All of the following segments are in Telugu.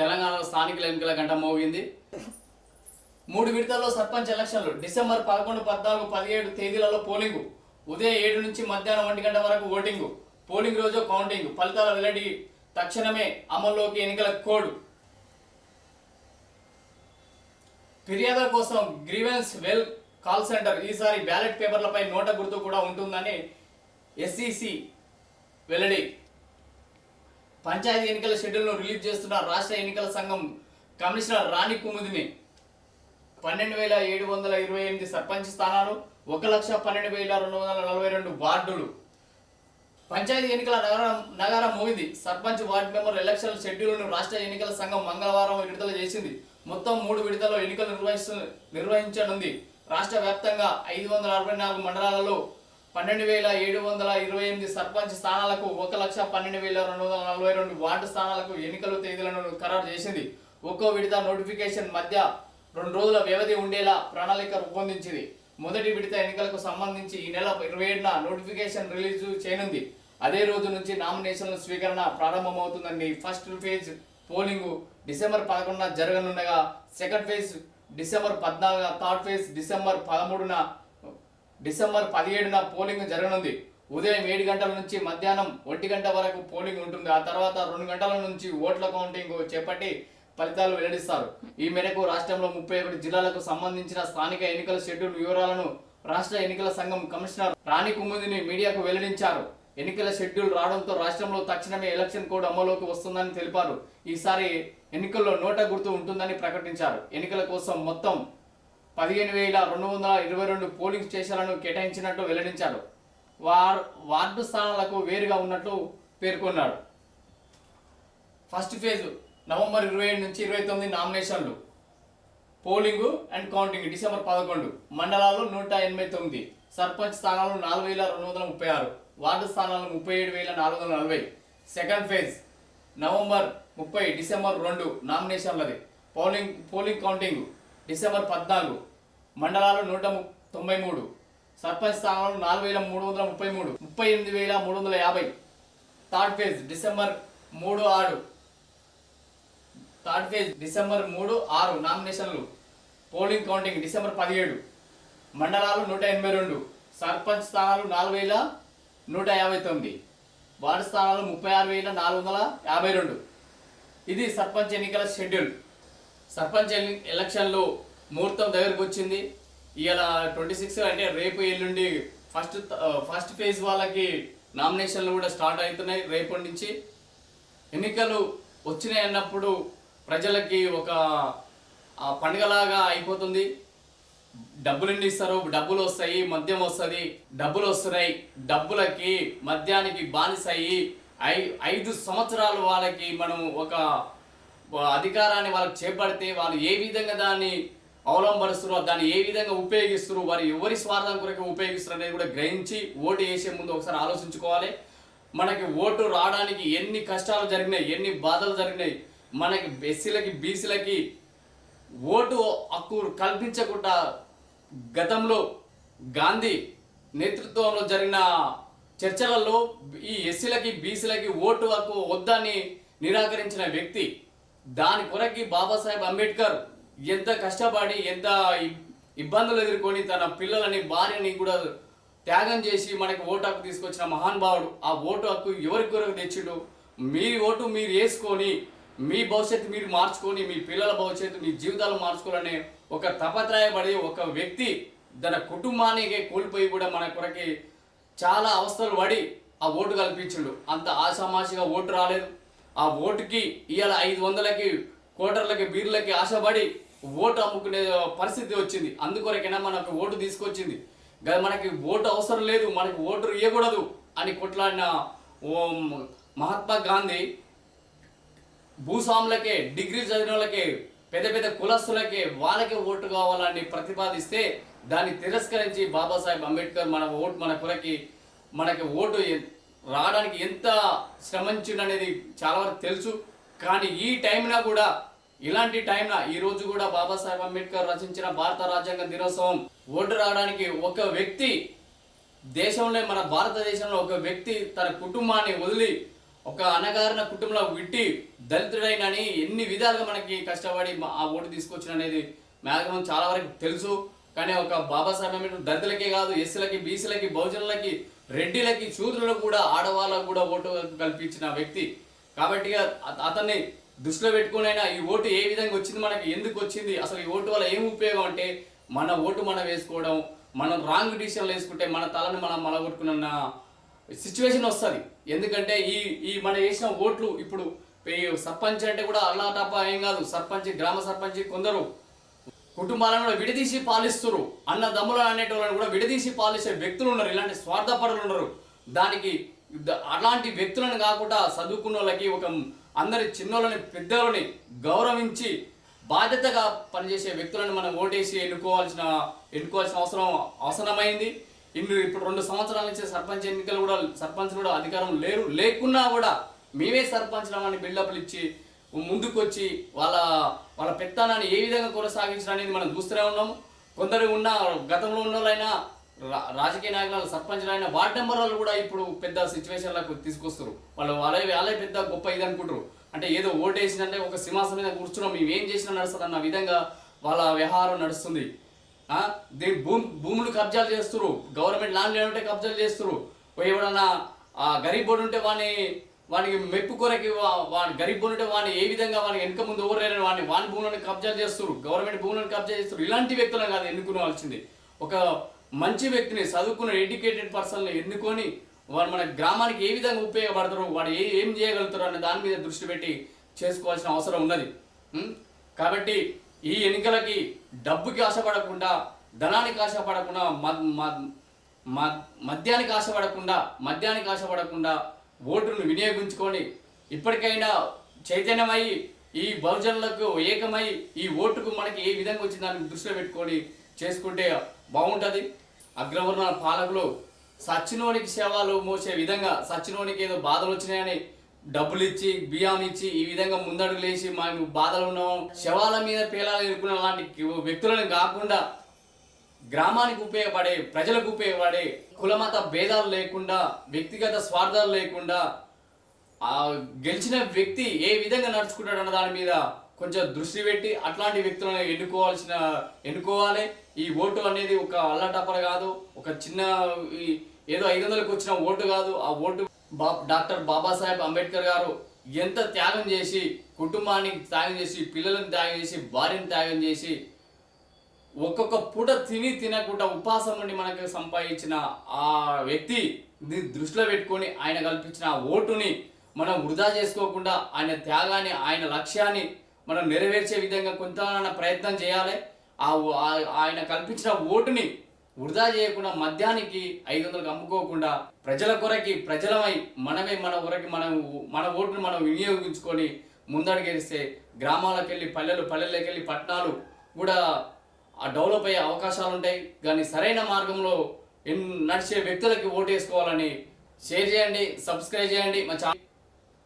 తెలంగాణలో స్థానిక ఎన్నికల గంట మోగింది. మూడు విడతల్లో సర్పంచ్ ఎలక్షన్లు. డిసెంబర్ పదకొండు పద్నాలుగు పదిహేడు తేదీలలో పోలింగు. ఉదయం ఏడు నుంచి మధ్యాహ్నం ఒంటి గంట వరకు ఓటింగు. పోలింగ్ రోజు కౌంటింగ్. ఫలితాల వెల్లడి తక్షణమే అమల్లోకి ఎన్నికల కోడ్. ఫిర్యాదుల కోసం గ్రీవెన్స్ వెల్ కాల్ సెంటర్ ఈసారి బ్యాలెట్ పేపర్లపై నోట గుర్తు కూడా ఉంటుందని ఎస్ఈసి వెల్లడి పంచాయతీ ఎన్నికల షెడ్యూల్ను రిలీజ్ చేస్తున్న రాష్ట్ర ఎన్నికల సంఘం కమిషనర్ రాణి కుముదిని పన్నెండు వేల ఏడు వందల ఇరవై ఎనిమిది సర్పంచ్ స్థానాలు ఒక లక్ష పన్నెండు వేల రెండు వందల నలభై రెండు వార్డులు. పంచాయతీ ఎన్నికల నగరం నగరం మోగింది. సర్పంచ్ వార్డు మెంబర్ ఎలక్షన్ షెడ్యూల్ను రాష్ట్ర ఎన్నికల సంఘం మంగళవారం విడుదల చేసింది. మొత్తం మూడు విడతల్లో ఎన్నికలు నిర్వహిస్తు నిర్వహించనుంది. రాష్ట్ర వ్యాప్తంగా ఐదు వందల అరవై నాలుగు మండలాలలో పన్నెండు వేల ఏడు వందల ఇరవై ఎనిమిది సర్పంచ్ స్థానాలకు ఒక లక్ష పన్నెండు వేల రెండు వందల నలభై రెండు వార్డు స్థానాలకు ఎన్నికల తేదీలను ఖరారు చేసింది. ఒక్కో విడత నోటిఫికేషన్ మధ్య రెండు రోజుల వ్యవధి ఉండేలా ప్రణాళిక రూపొందించింది. మొదటి విడత ఎన్నికలకు సంబంధించి ఈ నెల ఇరవై ఏడున నోటిఫికేషన్ రిలీజ్ చేయనుంది. అదే రోజు నుంచి నామినేషన్ల స్వీకరణ ప్రారంభమవుతుందని ఫస్ట్ ఫేజ్ పోలింగ్ డిసెంబర్ పదకొండున జరగనుండగా సెకండ్ ఫేజ్ డిసెంబర్ పద్నాలుగు థర్డ్ ఫేజ్ డిసెంబర్ పదమూడున డిసెంబర్ పదిహేడున పోలింగ్ జరగనుంది. ఉదయం ఏడు గంటల నుంచి మధ్యాహ్నం ఒంటి గంట వరకు పోలింగ్ ఉంటుంది. ఆ తర్వాత రెండు గంటల నుంచి ఓట్ల కౌంటింగ్ చేపట్టి ఫలితాలు వెల్లడిస్తారు. ఈ మేరకు రాష్ట్రంలో ముప్పై ఒకటి జిల్లాలకు సంబంధించిన స్థానిక ఎన్నికల షెడ్యూల్ వివరాలను రాష్ట్ర ఎన్నికల సంఘం కమిషనర్ రాణి కుముదిని మీడియాకు వెల్లడించారు. ఎన్నికల షెడ్యూల్ రావడంతో రాష్ట్రంలో తక్షణమే ఎలక్షన్ కోడ్ అమలులోకి వస్తుందని తెలిపారు. ఈసారి ఎన్నికల్లో నోట గుర్తు ఉంటుందని ప్రకటించారు. ఎన్నికల కోసం మొత్తం పదిహేను వేల రెండు వందల ఇరవై రెండు పోలింగ్ స్టేషన్లను కేటాయించినట్టు వెల్లడించారు. వార్ వార్డు స్థానాలకు వేరుగా ఉన్నట్లు పేర్కొన్నాడు ఫస్ట్ ఫేజ్ నవంబర్ ఇరవై ఏడు నుంచి ఇరవై తొమ్మిది నామినేషన్లు. పోలింగ్ అండ్ కౌంటింగ్ డిసెంబర్ పదకొండు. మండలాలు నూట ఎనభై తొమ్మిది. సర్పంచ్ స్థానాలు నాలుగు వేల రెండు వందల ముప్పై ఆరు. వార్డు స్థానాలు ముప్పై ఏడు వేల నాలుగు వందల నలభై. సెకండ్ ఫేజ్ నవంబర్ ముప్పై డిసెంబర్ రెండు నామినేషన్లది. Polling polling counting. డిసెంబర్ పద్నాలుగు మండలాలు నూట ము- తొంభై మూడు సర్పంచ్ స్థానాలు నాలుగు వేల మూడు వందల ముప్పై మూడు ముప్పై ఎనిమిది వేల మూడు వందల యాభై. థర్డ్ ఫేజ్ డిసెంబర్ మూడు ఆరు. థర్డ్ ఫేజ్ డిసెంబర్ మూడు ఆరు నామినేషన్లు. పోలింగ్ కౌంటింగ్ డిసెంబర్ పదిహేడు మండలాలు నూట ఎనభై రెండు సర్పంచ్ స్థానాలు నాలుగు వేల నూట యాభై తొమ్మిది వార్డు స్థానాలు ముప్పై ఆరు వేల నాలుగు వందల యాభై రెండు. ఇది సర్పంచ్ ఎన్నికల షెడ్యూల్. సర్పంచ్ ఎలక్షన్లో ముహూర్తం దగ్గరకు వచ్చింది. ఇవాళ ట్వంటీ సిక్స్ అంటే రేపు ఎల్లుండి ఫస్ట్ ఫస్ట్ ఫేజ్ వాళ్ళకి నామినేషన్లు కూడా స్టార్ట్ అవుతున్నాయి రేపటి నుంచి. ఎన్నికలు వచ్చినాయి అన్నప్పుడు ప్రజలకి ఒక పండుగలాగా అయిపోతుంది. డబ్బులు ఎన్ని ఇస్తారు డబ్బులు వస్తాయి మద్యం వస్తుంది డబ్బులు వస్తున్నాయి. డబ్బులకి మద్యానికి బానిసాయి ఐ ఐదు సంవత్సరాలు వాళ్ళకి మనం ఒక అధికారాన్ని వాళ్ళకి చేపడితే వాళ్ళు ఏ విధంగా దాన్ని అవలంబరుస్తారో దాన్ని ఏ విధంగా ఉపయోగిస్తారు వారు ఎవరి స్వార్థం కొరకు ఉపయోగిస్తారు అనేది కూడా గ్రహించి ఓటు వేసే ముందు ఒకసారి ఆలోచించుకోవాలి. మనకి ఓటు రావడానికి ఎన్ని కష్టాలు జరిగినాయి ఎన్ని బాధలు జరిగినాయి మనకి ఎస్సీలకి బీసీలకి ఓటు హక్కు కల్పించకుండా గతంలో గాంధీ నేతృత్వంలో జరిగిన చర్చలలో ఈ ఎస్సీలకి బీసీలకి ఓటు హక్కు వద్దని నిరాకరించిన వ్యక్తి దాని కొరకి బాబాసాహెబ్ అంబేద్కర్ ఎంత కష్టపడి ఎంత ఇబ్బందులు ఎదుర్కొని తన పిల్లలని భార్యని కూడా త్యాగం చేసి మనకి ఓటు హక్కు తీసుకొచ్చిన మహానుభావుడు ఆ ఓటు హక్కు ఎవరి కొరకు తెచ్చిండు? మీ ఓటు మీరు వేసుకొని మీ భవిష్యత్తు మీరు మార్చుకొని మీ పిల్లల భవిష్యత్తు మీ జీవితాలు మార్చుకోవాలనే ఒక తపత్రాయపడి ఒక వ్యక్తి తన కుటుంబానికి కోల్పోయి కూడా మన కొరకి చాలా అవస్థలు పడి ఆ ఓటు కల్పించిండు. అంత ఆషామాషిగా ఓటు రాలేదు. ఆ ఓటుకి ఇవాళ ఐదు వందలకి కోటర్లకి బీర్లకి ఆశపడి ఓటు అమ్ముకునే పరిస్థితి వచ్చింది. అందుకొరకైనా మనకు ఓటు తీసుకొచ్చింది. గ- మనకి ఓటు అవసరం లేదు మనకి ఓటు ఇవ్వకూడదు అని కొట్లాడిన ఓ మహాత్మా గాంధీ భూస్వాములకే డిగ్రీ చదివిన వాళ్ళకే పెద్ద పెద్ద కులస్తులకే వాళ్ళకే ఓటు కావాలని ప్రతిపాదిస్తే దాన్ని తిరస్కరించి బాబాసాహెబ్ అంబేద్కర్ మన ఓటు మన కులకి మనకి ఓటు రావడానికి ఎంత శ్రమించిండు అనేది చాలా వరకు తెలుసు. కానీ ఈ టైంన కూడా ఇలాంటి టైంన ఈ రోజు కూడా బాబాసాహెబ్ అంబేద్కర్ రచించిన భారత రాజ్యాంగ దినోత్సవం ఓటు రావడానికి ఒక వ్యక్తి దేశంలో మన భారతదేశంలో ఒక వ్యక్తి తన కుటుంబాన్ని వదిలి ఒక అనగారిన కుటుంబంలో విట్టి దళితుడైన అని ఎన్ని విధాలుగా మనకి కష్టపడి ఆ ఓటు తీసుకొచ్చిన అనేది మ్యాక్సిమం చాలా వరకు తెలుసు. కానీ ఒక బాబాసాహెబ్ అంబేద్కర్ దళితులకే కాదు ఎస్సీలకి బీసీలకి బహుజనులకి రెడ్డిలకి శూద్రులకు కూడా ఆడవాళ్ళకు కూడా ఓటు కల్పించిన వ్యక్తి. కాబట్టి అతన్ని దృష్టిలో పెట్టుకునైనా ఈ ఓటు ఏ విధంగా వచ్చింది మనకి ఎందుకు వచ్చింది అసలు ఈ ఓటు వల్ల ఏం ఉపయోగం అంటే మన ఓటు మనం వేసుకోవడం మనం రాంగ్ డిసిషన్లు వేసుకుంటే మన తలని మనం మలగొట్టుకున్న సిచ్యువేషన్ వస్తుంది. ఎందుకంటే ఈ ఈ మన వేసిన ఓట్లు ఇప్పుడు ఈ సర్పంచ్ అంటే కూడా అల్లా ఏం కాదు సర్పంచ్ గ్రామ సర్పంచ్ కొందరు కుటుంబాలను కూడా విడదీసి పాలిస్తున్నారు అన్నదమ్ములు అనేటోళ్ళని కూడా విడదీసి పాలిసే వ్యక్తులు ఉన్నారు ఇలాంటి స్వార్థపరులు ఉన్నారు దానికి అలాంటి వ్యక్తులను కాకుండా చదువుకున్న వాళ్ళకి ఒక అందరి చిన్నోళ్ళని పెద్దోళ్ళని గౌరవించి బాధ్యతగా పనిచేసే వ్యక్తులను మనం ఓటేసి ఎన్నుకోవాల్సిన ఎన్నుకోవాల్సిన అవసరం అవసరమైంది ఇన్ని ఇప్పుడు రెండు సంవత్సరాల నుంచి సర్పంచ్ ఎన్నికలు కూడా సర్పంచ్ కూడా అధికారం లేరు. లేకున్నా కూడా మేమే సర్పంచ్ అని బిల్డప్లు ఇచ్చి ముందుకొచ్చి వాళ్ళ వాళ్ళ పెత్తనాన్ని ఏ విధంగా కొనసాగించడం అనేది మనం చూస్తూనే ఉన్నాము. కొందరు ఉన్న గతంలో ఉన్న వాళ్ళైనా రా- రాజకీయ నాయకులు సర్పంచ్లైనా వార్డ్ నెంబర్ వాళ్ళు కూడా ఇప్పుడు పెద్ద సిచ్యువేషన్లకు తీసుకొస్తారు వాళ్ళు వాళ్ళే వాళ్ళే పెద్ద గొప్ప ఇది అనుకుంటారు అంటే ఏదో ఓటేసిందంటే ఒక సింహాసనం మీద కూర్చున్నాం మేము ఏం చేసినా నడుస్తుంది అన్న విధంగా వాళ్ళ వ్యవహారం నడుస్తుంది. దీని భూమి భూములు కబ్జాలు చేస్తున్నారు గవర్నమెంట్ ల్యాండ్ లేనుంటే కబ్జాలు చేస్తున్నారు ఎవడన్నా ఆ గరీబ్ బోర్డు ఉంటే వాడిని వానికి మెప్పు కొరకి వా- వాని గరీబ్ ఉంటే వాడిని ఏ విధంగా వాని వెనుక ముందు ఓవరైన వాడిని వాని భూములను కబ్జా చేస్తారు గవర్నమెంట్ భూములను కబ్జా చేస్తారు ఇలాంటి వ్యక్తులను కాదు ఎన్నుకోవాల్సింది ఒక మంచి వ్యక్తిని చదువుకున్న ఎడ్యుకేటెడ్ పర్సన్ని ఎన్నుకొని వాడు మన గ్రామానికి ఏ విధంగా ఉపయోగపడతారు వాడు ఏ ఏం చేయగలుగుతారు అనే దాని మీద దృష్టి పెట్టి చేసుకోవాల్సిన అవసరం ఉన్నది. కాబట్టి ఈ ఎన్నికలకి డబ్బుకి ఆశపడకుండా ధనానికి ఆశపడకుండా మద్- మద్యానికి ఆశపడకుండా మద్యానికి ఆశపడకుండా ఓటును వినియోగించుకొని ఇప్పటికైనా చైతన్యమై ఈ బహుజనులకు ఏకమై ఈ ఓటుకు మనకి ఏ విధంగా వచ్చింది దాన్ని దృష్టిలో పెట్టుకొని చేసుకుంటే బాగుంటుంది. అగ్రవర్ణ పాలకులు సచ్చినోనికి సేవలు మోసే విధంగా సచ్చినోనికి ఏదో బాధలు వచ్చినాయని డబ్బులు ఇచ్చి బియ్యం ఇచ్చి ఈ విధంగా ముందడుగులేసి మేము బాధలు ఉన్నాం శవాల మీద పేలాలు ఎదుర్కొన్న లాంటి వ్యక్తులను కాకుండా గ్రామానికి ఉపయోగపడే ప్రజలకు ఉపయోగపడే కులమత భేదాలు లేకుండా వ్యక్తిగత స్వార్థాలు లేకుండా ఆ గెలిచిన వ్యక్తి ఏ విధంగా నడుచుకుంటాడు అన్న దాని మీద కొంచెం దృష్టి పెట్టి అట్లాంటి వ్యక్తులను ఎన్నుకోవాల్సిన ఎన్నుకోవాలి. ఈ ఓటు అనేది ఒక అల్లటప్పల కాదు. ఒక చిన్న ఈ ఏదో ఐదు వందలకు వచ్చిన ఓటు కాదు. ఆ ఓటు బా డాక్టర్ బాబాసాహెబ్ అంబేద్కర్ గారు ఎంత త్యాగం చేసి కుటుంబానికి త్యాగం చేసి పిల్లలను త్యాగం చేసి భార్యను త్యాగం చేసి ఒక్కొక్క పూట తిని తినకుండా ఉపాసం నుండి మనకు సంపాదించిన ఆ వ్యక్తి దృష్టిలో పెట్టుకొని ఆయన కల్పించిన ఓటుని మనం వృధా చేసుకోకుండా ఆయన త్యాగాన్ని ఆయన లక్ష్యాన్ని మనం నెరవేర్చే విధంగా కొంత ప్రయత్నం చేయాలి. ఆ ఓ- ఆయన కల్పించిన ఓటుని వృధా చేయకుండా మద్యానికి ఐదు వందలకు అమ్ముకోకుండా ప్రజల కొరకి ప్రజలమై మనమే మన కొరకి మనం మన ఓటును మనం వినియోగించుకొని ముందడుగేస్తే గ్రామాలకు వెళ్ళి పల్లెలు పల్లెలకు వెళ్ళి పట్టణాలు కూడా ఆ డెవలప్ అయ్యే అవకాశాలు ఉంటాయి. కానీ సరైన మార్గంలో నడిచే వ్యక్తులకి ఓటు వేసుకోవాలని షేర్ చేయండి సబ్స్క్రైబ్ చేయండి. మా ఛానల్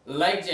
లైక్ చేయండి.